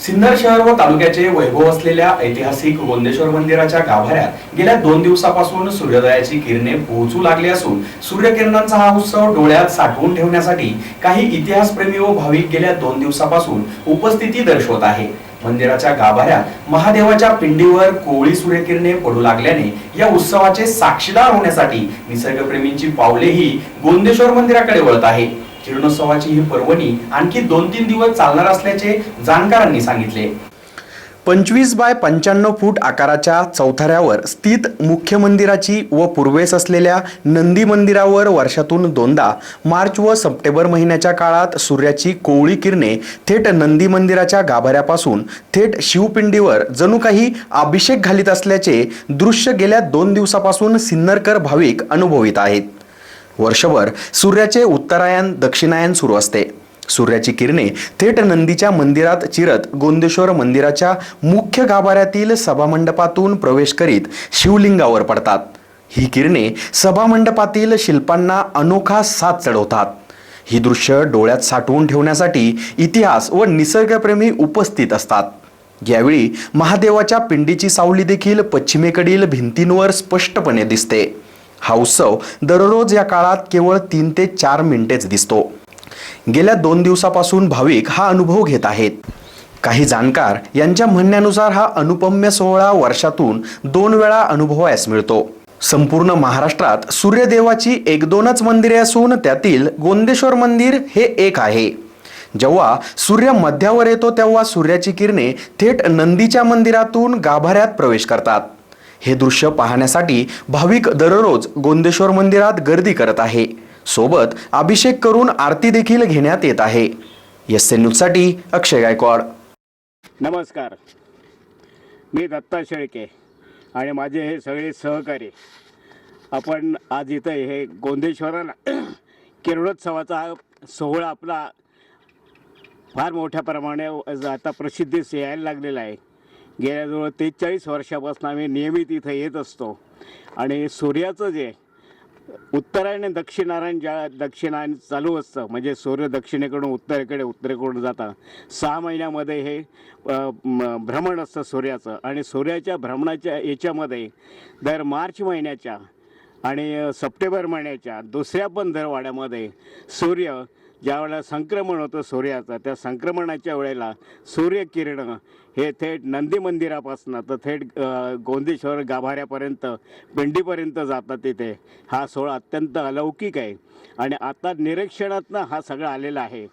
सिन्नर शहर व तालुक्याचे वैभव असलेल्या ऐतिहासिक गोंदेश्वर मंदिराच्या गाभाऱ्यात गेल्या दोन दिवसापासून सूर्योदयाची किरणे पोहोचू लागली असून सूर्यकिरणांचा हा उत्सव डोळ्यात साठवून ठेवण्यासाठी काही इतिहासप्रेमी व भाविक गेल्या दोन दिवसापासून उपस्थिती दर्शवत आहे. मंदिराच्या गाभाऱ्यात महादेवाच्या पिंडीवर कोवळी सूर्यकिरणे पडू लागल्याने या उत्सवाचे साक्षीदार होण्यासाठी निसर्गप्रेमींची पावलेही गोंदेश्वर मंदिराकडे वळत आहे. किरणोत्सवाची ही पर्वणी आणखी दोन तीन दिवस चालणार असल्याचे जाणकारांनी सांगितले. पंचवीस बाय पंच्याण्णव फूट आकाराच्या चौथऱ्यावर स्थित मुख्य मंदिराची व पूर्वेस असलेल्या नंदी मंदिरावर वर्षातून दोनदा मार्च व सप्टेंबर महिन्याच्या काळात सूर्याची कोवळी किरणे थेट नंदी मंदिराच्या गाभाऱ्यापासून थेट शिवपिंडीवर जणू काही अभिषेक घालीत असल्याचे दृश्य गेल्या दोन दिवसापासून सिन्नरकर भाविक अनुभवित आहेत. वर्षभर सूर्याचे उत्तरायण दक्षिणायन सुरू असते. सूर्याची किरणे थेट नंदीच्या मंदिरात चिरत गोंदेश्वर मंदिराच्या मुख्य गाभाऱ्यातील सभामंडपातून प्रवेश करीत शिवलिंगावर पडतात. ही किरणे सभामंडपातील शिल्पांना अनोखा साथ चढवतात. ही दृश्य डोळ्यात साठवून ठेवण्यासाठी इतिहास व निसर्गप्रेमी उपस्थित असतात. यावेळी महादेवाच्या पिंडीची सावली देखील पश्चिमेकडील भिंतींवर स्पष्टपणे दिसते. हा उत्सव दररोज या काळात केवळ तीन ते चार मिनिटेच दिसतो. गेल्या दोन दिवसापासून भाविक हा अनुभव घेत आहेत. काही जाणकार यांच्या म्हणण्यानुसार हा अनुपम्य सोहळा वर्षातून दोन वेळा अनुभवायस मिळतो. संपूर्ण महाराष्ट्रात सूर्यदेवाची एक दोनच मंदिरे असून त्यातील गोंदेश्वर मंदिर हे एक आहे. जेव्हा सूर्य मध्यावर येतो तेव्हा सूर्याची किरणे थेट नंदीच्या मंदिरातून गाभाऱ्यात प्रवेश करतात. हे दृश्य पाहण्यासाठी भाविक दररोज गोंदेश्वर मंदिरात गर्दी करत आहे. सोबत अभिषेक करून आरती देखील घेण्यात येत आहे. एस एन न्यूजसाठी अक्षय गायकवाड. नमस्कार. मी दत्ता शेळके आणि माझे हे सगळे सहकारी. आपण आज इथं हे गोंदेश्वराला किरणोत्सवाचा सोहळा आपला फार मोठ्या प्रमाणे आता प्रसिद्धीस यायला लागलेला आहे. गेल्या जवळ तेचाळीस वर्षापासून आम्ही नियमित इथं येत असतो. आणि सूर्याचं जे उत्तरायण आणि दक्षिणारायण ज्या दक्षिणायन चालू असतं म्हणजे सूर्य दक्षिणेकडून उत्तरेकडे उत्तरेकडून जाता. सहा महिन्यामध्ये हे भ्रमण असतं सूर्याचं. आणि सूर्याच्या भ्रमणाच्या याच्यामध्ये दर मार्च महिन्याच्या आणि सप्टेंबर महिन्याच्या दुसऱ्या पण दरवाड्यामध्ये सूर्य ज्या वेळेला संक्रमण होतं सूर्याचं त्या संक्रमणाच्या वेळेला सूर्यकिरणं हे थेट नंदी मंदिरापासून तर थेट गोंदेश्वर गाभाऱ्यापर्यंत पिंडीपर्यंत जातात तिथे. हा सोहळा अत्यंत अलौकिक आहे. आणि आता निरीक्षणातनं हा सगळा आलेला आहे.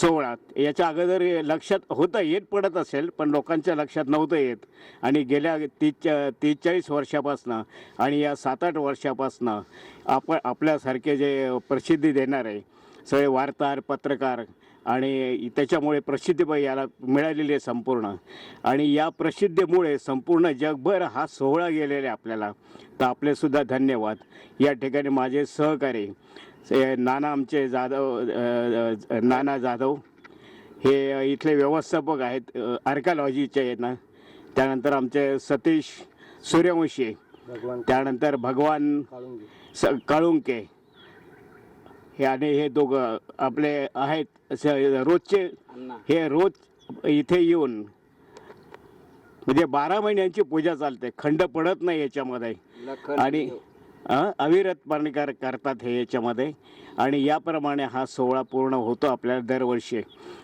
सोहळात याच्या अगोदर लक्षात होतं येत पडत असेल पण लोकांच्या लक्षात नव्हतं येत. आणि गेल्या तीस तीस चाळीस वर्षापासनं आणि या सात आठ वर्षापासनं आपण आपल्यासारखे जे प्रसिद्धी देणार आहे सगळे वार्ताहर पत्रकार आणि त्याच्यामुळे प्रसिद्धी याला मिळालेली आहे संपूर्ण. आणि या प्रसिद्धीमुळे संपूर्ण जगभर हा सोहळा गेलेला आहे आपल्याला. तर आपलेसुद्धा धन्यवाद. या ठिकाणी माझे सहकारी नाना आमचे जाधव नाना जाधव हे इथले व्यवस्थापक आहेत आर्कालॉजीचे ना. त्यानंतर आमचे सतीश सूर्यवंशी त्यानंतर भगवान स काळुंके हे आणि हे दोघं आपले आहेत स- रोजचे. हे रोज इथे येऊन म्हणजे बारा महिन्यांची पूजा चालते. खंड पडत नाही याच्यामध्ये. आणि अं, अविरतपणे कर करतात हे याच्यामध्ये. आणि याप्रमाणे हा सोहळा पूर्ण होतो आपल्याला दरवर्षी.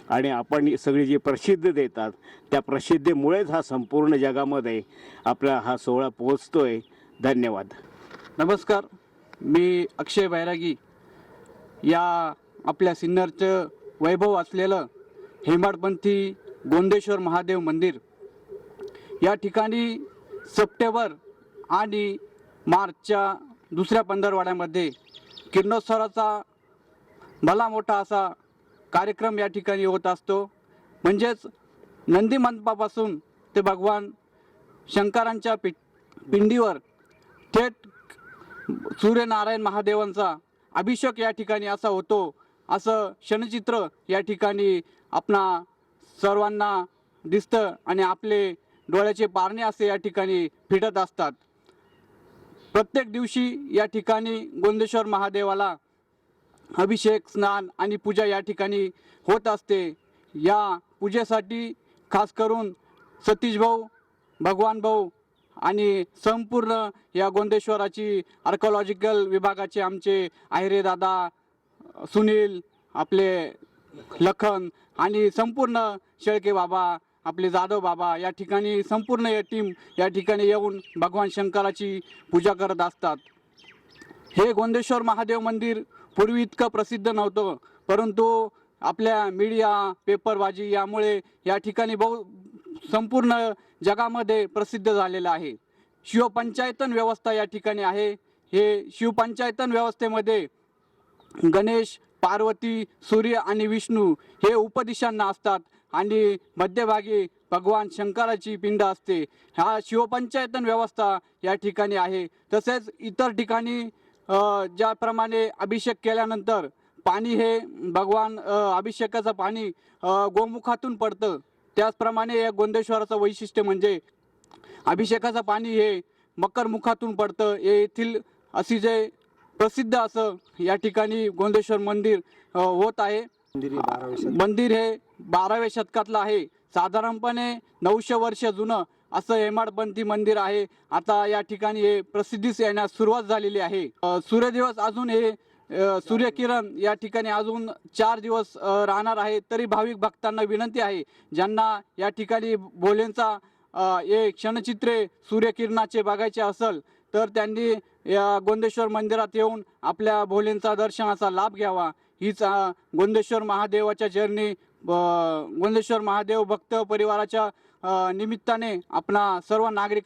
आणि आपण ही सगळी जी प्रसिद्धी देतात त्या प्रसिद्धीमुळेच हा संपूर्ण जगामध्ये आपला हा सोहळा पोहोचतोय. धन्यवाद. नमस्कार. मी अक्षय बैरागी या आपल्या सिन्नरचं वैभव असलेलं हेमाडपंथी गोंदेश्वर महादेव मंदिर. या ठिकाणी सप्टेंबर आणि मार्चच्या दुसऱ्या पंधरवाड्यामध्ये किरणोत्सवाचा भला मोठा असा कार्यक्रम या ठिकाणी होत असतो. म्हणजेच नंदी मंडपापासून ते भगवान शंकरांच्या पि पिंडीवर थेट सूर्यनारायण महादेवांचा अभिषेक या ठिकाणी असा होतो. असं क्षणचित्र या ठिकाणी आपणा सर्वांना दिसतं आणि आपले डोळ्याचे पारणे असे या ठिकाणी फिटत असतात. प्रत्येक दिवशी या ठिकाणी गोंदेश्वर महादेवाला अभिषेक स्नान आणि पूजा या ठिकाणी होत असते. या पूजेसाठी खास करून सतीश भाऊ भगवान भाऊ आणि संपूर्ण या गोंदेश्वराची आर्कॉलॉजिकल विभागाचे आमचे आहिरे दादा सुनील आपले लखन आणि संपूर्ण शेळके बाबा आपले जाधव बाबा या ठिकाणी संपूर्ण या टीम या ठिकाणी येऊन भगवान शंकराची पूजा करत असतात. हे गोंदेश्वर महादेव मंदिर पूर्वी इतकं प्रसिद्ध नव्हतं परंतु आपल्या मीडिया पेपरबाजी यामुळे या ठिकाणी बहु संपूर्ण जगामध्ये प्रसिद्ध झालेलं आहे. शिवपंचायतन व्यवस्था या ठिकाणी आहे. हे शिवपंचायतन व्यवस्थेमध्ये गणेश पार्वती सूर्य आणि विष्णू हे उपदिशांना असतात आणि मध्यभागी भगवान शंकराची पिंड असते. हा शिवपंचायतन व्यवस्था या ठिकाणी आहे. तसेच इतर ठिकाणी ज्याप्रमाणे अभिषेक केल्यानंतर पाणी हे भगवान अभिषेकाचं पाणी गोमुखातून पडतं. त्याचप्रमाणे या गोंदेश्वराचं वैशिष्ट्य म्हणजे अभिषेकाचं पाणी हे मकर मुखातून पडतं. हे येथील अशी जे प्रसिद्ध असं या ठिकाणी गोंदेश्वर मंदिर होत आहे. मंदिर हे बाराव्या शतकातलं आहे. साधारणपणे नऊशे वर्ष जुनं असं हेमाडपंथी मंदिर आहे. आता या ठिकाणी हे प्रसिद्धीस येण्यास सुरुवात झालेली आहे. सूर्यदिवस अजून हे सूर्यकिरण या ठिकाणी अजून चार दिवस राहणार आहे तरी भाविक भक्तांना विनंती आहे ज्यांना या ठिकाणी भोलेंचा हे क्षणचित्रे सूर्यकिरणाचे बघायचे असेल तर त्यांनी या गोंदेश्वर मंदिरात येऊन आपल्या भोलेंचा दर्शनाचा लाभ घ्यावा. हीच गोंदेश्वर महादेवाच्या जर्नी गोंदेश्वर महादेव भक्त परिवाराच्या निमित्ताने आपणा सर्व नागरिक